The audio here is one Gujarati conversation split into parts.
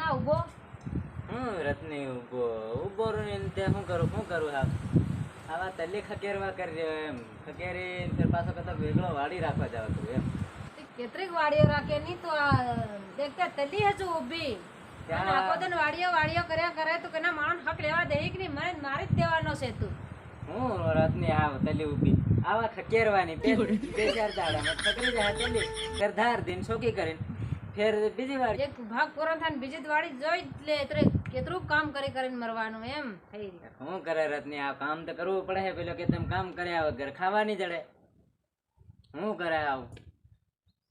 ના ઊભો. હું રત્ની ઊભો. ઊભો રહું ને તે શું કરું? શું કરું હા આવા તલ્લી ખકેરવા કરી રહ્યો એમ. ખકેરી તે પાછો કદાચ વેગળો વાડી રાખવા જાવ તું એમ. કેટલીક વાડીઓ રાખે નહીં તો આ દેખતા તલી હજુ ઊભી. ત્યાં- આખો દિન વાડીઓ વાડીઓ કર્યા કરે તો કેના માણસ હક લેવા દે કે નહીં? મને મારી જ દેવાનો છે તું. હું રત્ની આવ તલ્લી ઊભી. આવા ખકેરવાની બે બે ચાર દાડામાં ખકરી જાય તલ્લી. સરદાર દિન શોકી કરીને ફેર બીજી વાર. એક ભાગ પૂરો થાય બીજી વાળી વાડી જોઈ લે એટલે કેટલું કામ કરી કરીને મરવાનું એમ. થઈ રહ્યું શું કરે રત્ની આ કામ તો કરવું પડે છે. પેલો કે તમે કામ કર્યા વગર ખાવા નહીં જડે. શું કરે આવું?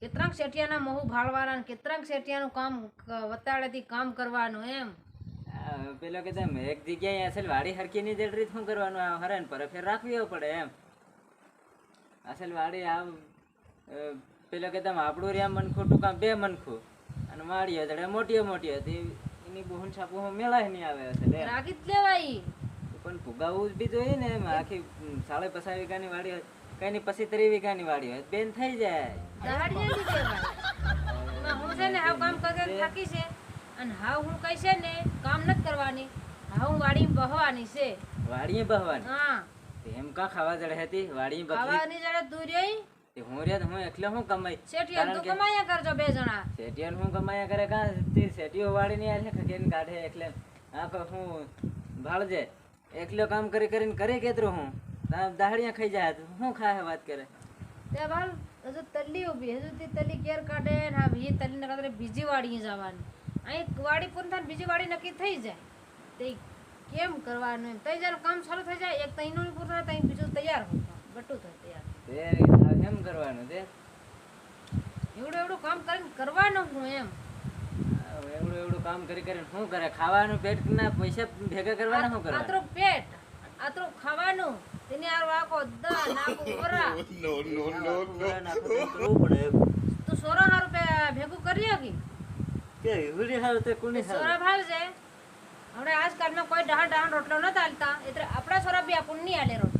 કેટલાક શેઠિયાના મોહું ભાળવાના ને કેટલાક શેઠિયાનું કામ વતાડેથી કામ કરવાનું એમ. પેલો કે તમે એક જગ્યાએ અસલ વાડી હરકી ની જડરી શું કરવાનું? આ હરણ પર ફેર રાખવી પડે એમ. અસલ વાડી આવ અ, પેલો કહેતા આપણું રહ્યા મનખું ટૂંકા બે મનખું અને વાડીઓ હતા મોટી મોટી હતી. એની બહુન છાપુ મેળા નહીં આવે રાખી જ લેવાય. પણ ભૂગાવું બી જોઈએ ને આખી સાડે પચાસ વીઘાની વાડી હોય. કઈ ની પછી ત્રી વીઘાની વાડી હોય. બેન થઈ જાય. હું છે ને હાવ કામ કરી થાકી છે. અને હાવ હું કઈ છે ને કામ નથી કરવાની. હાવ હું વાડી બહવાની છે. વાડી બહવાની? હા. એમ કા ખાવા જડે હતી? વાડી બહવાની જડે રહી તે હું રે તો હું એટલે હું કમાઈ? શેઠિયા તો કમાયા કરજો બે જણા. શેઠિયાને હું કમાયા કરે કા? તે શેઠિયો વાળી ની આલે ખકેન કાઢે એટલે કો હું ભાળજે. એકલો કામ કરી કરીને કરે કેતરો હું? તા દાહડિયા ખાઈ જાય હું ખાય વાત કરે? તે ભાલ હજુ તલ્લી ઊભી હજુ તે તલ્લી કેર કાઢે ને આ એ તલ્લી નકર બીજી વાડી જવાની. અહીં વાડી પૂરી થાય બીજી વાડી નક્કી થઈ જાય. તે કેમ કરવાનું એમ? તઈ જ્યારે કામ ચાલુ થઈ જાય એક તઈનું પૂરું થાય તઈ બીજું તૈયાર હોય બટું થાય તૈયાર તે આ એમ કરવાનું તે એવડું એવડું કામ કરીને કરવાનું હું એમ. આ એવડું એવડું કામ કરી કરીને શું કરે? ખાવાનું પેટ ના પૈસા ભેગા કરવાના શું કરે આતરું પેટ આતરું ખાવાનું તેની હારું આખો દા નાખું ઓરા તું સોરા હારું પે ભેગું કરી હકી કે એવડી હારું તે કોની હારું? સોરા ભાવ છે હમણાં આજકાલમાં કોઈ ડહાણ ડહાણ રોટલો ન ચાલતા એટલે આપણા સોરા બી આપણને નહીં આલે રોટલો.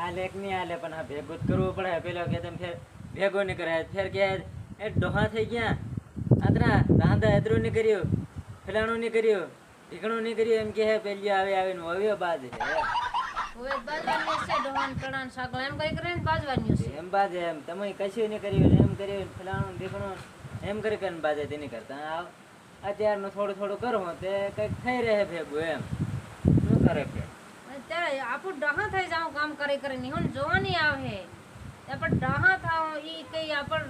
દાલ એક નહીં હાલે પણ આ ભેગું જ કરવું પડે. પેલો કે તમે ફેર ભેગો નહીં કરાય. ફેર કે એ ડોહા થઈ ગયા. આતરા રાંધા એતરું નહીં કર્યું. ફલાણું નહીં કર્યું. ઢીકણું નહીં કર્યું. એમ કે હે પેલી આવે આવીને હવે બાદ છે હવે બાજવાની છે ડોહાન ચણાન શાકલા. એમ કરી કરીને બાજવાની છે? એમ બાદ એમ. તમે કશું નહીં કર્યું. એમ કર્યું ફલાણું ઢીકણું એમ કરી કરીને બાજે તેની કરતા. આવ. અત્યારનું થોડું થોડું કરું તે કંઈક થઈ રહે ભેગું એમ. શું કરે કે ત્યારે આપણું ડહા થઈ જાઉં કામ કરી નહીં હું જોવાની આવે. આપણે ડહા થાવ ઈ કઈ આપણ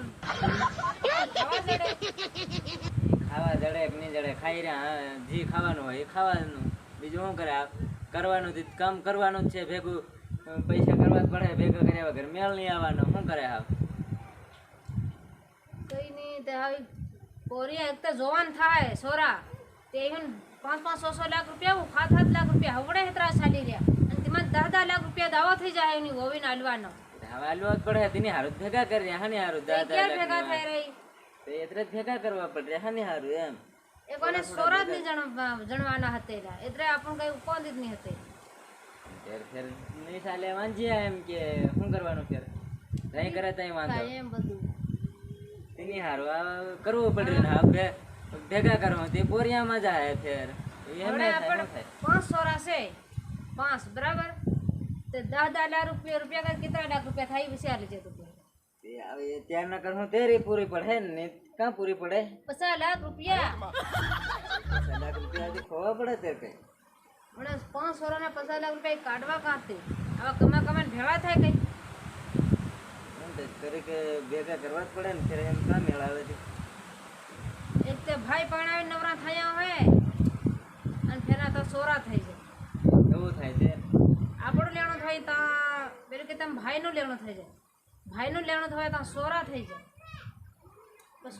ખાવા જડે. કે નહીં જડે? ખાઈ રહ્યા જી ખાવાનું હોય એ ખાવાનું. બીજું શું કરે? કરવાનું તે કામ કરવાનું જ છે. ભેગું પૈસા કરવા જ પડે ભેગા કર્યા વગર. મેળ નહીં આવવાનો. શું કરે આવ કઈ નહીં તે હવે પોરિયા એક તો જોવાન થાય સોરા. તે ઇવન પાંચ પાંચ સો સો લાખ રૂપિયા હું સાત સાત લાખ રૂપિયા હવડે હેતરા ચાલી રહ્યા. અને તેમાં દસ દસ લાખ રૂપિયા દાવો થઈ જાય એની વોવીને હાલવાનો. હાલવા જ પડે તેની હારું ભેગા કરી હારું ભેગા થઈ રહી તે એટલે ભેગા કરવા પડે હાની હારું એમ. એ કોને સોરા જ નહીં જણવાના હતેલા એટલે આપણને કઈ કોણ નહીં હતી. ફેર ફેર નહીં ચાલે વાંચ્યા એમ કે શું કરવાનું ફેર નહીં કરે ત્યાં વાંધો. એમ બધું. તેની હારું કરવું પડે ને ભેગા કરવા તે બોરિયામાં જાય ફેર. પાંચ સોરા છે. પાંચ બરાબર? તે દસ દસ લાખ રૂપિયા રૂપિયા કરે કેટલા લાખ રૂપિયા થાય આલી જતું હતું તે હવે ત્યારના કર તેરી પૂરી પડે ને? કાં પૂરી પડે? પચાસ લાખ રૂપિયા. પચાસ લાખ રૂપિયા ખોવા પડે તે કઈ? હમણાં પાંચ સોરાના પચાસ લાખ રૂપિયા કાઢવા કાંથી આવા કમા કમા ભેળા થાય કઈ? એમ તો કે ભેગા કરવા જ પડે ને ફેર એમ કામ મેળાવે? ભાઈ પરણાવી નવરા થયા હોય અને ફેરા તો સોરા થઈ જાય એવું થાય છે. આપણું લેણું થાય તો પેલું કે તમે ભાઈનું લેણું થઈ જાય ભાઈનું લેણું થાય તો સોરા થઈ જાય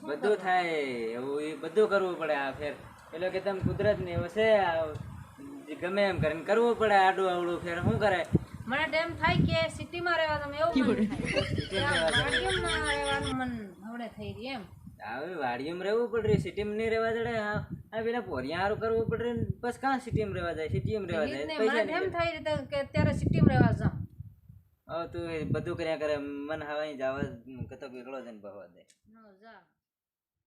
બધું થાય એવું એ બધું કરવું પડે આ ફેર. પેલો કે તમે કુદરત ને એવું છે ગમે એમ કરીને કરવું પડે આડું આવડું ફેર શું કરે? મને એમ થાય કે સિટીમાં રહેવા તમે એવું મન થાય. રહેવાનું. મન હવડે થઈ રહી એમ. હવે વાડીમાં રહેવું પડે સિટીમાં નહીં રહેવા જડે આ પેલા પોરિયા હારું કરવું પડે બસ કાં સિટીમાં રહેવા જાય? સિટીમાં રહેવા જાય. પૈસા એમ થાય રીતે કે અત્યારે સિટીમાં રહેવા જાઉં. હવે તું બધું કર્યા કરે મન હવાઈ જવા કતો એકલો જઈને ભવા દે. ન જા.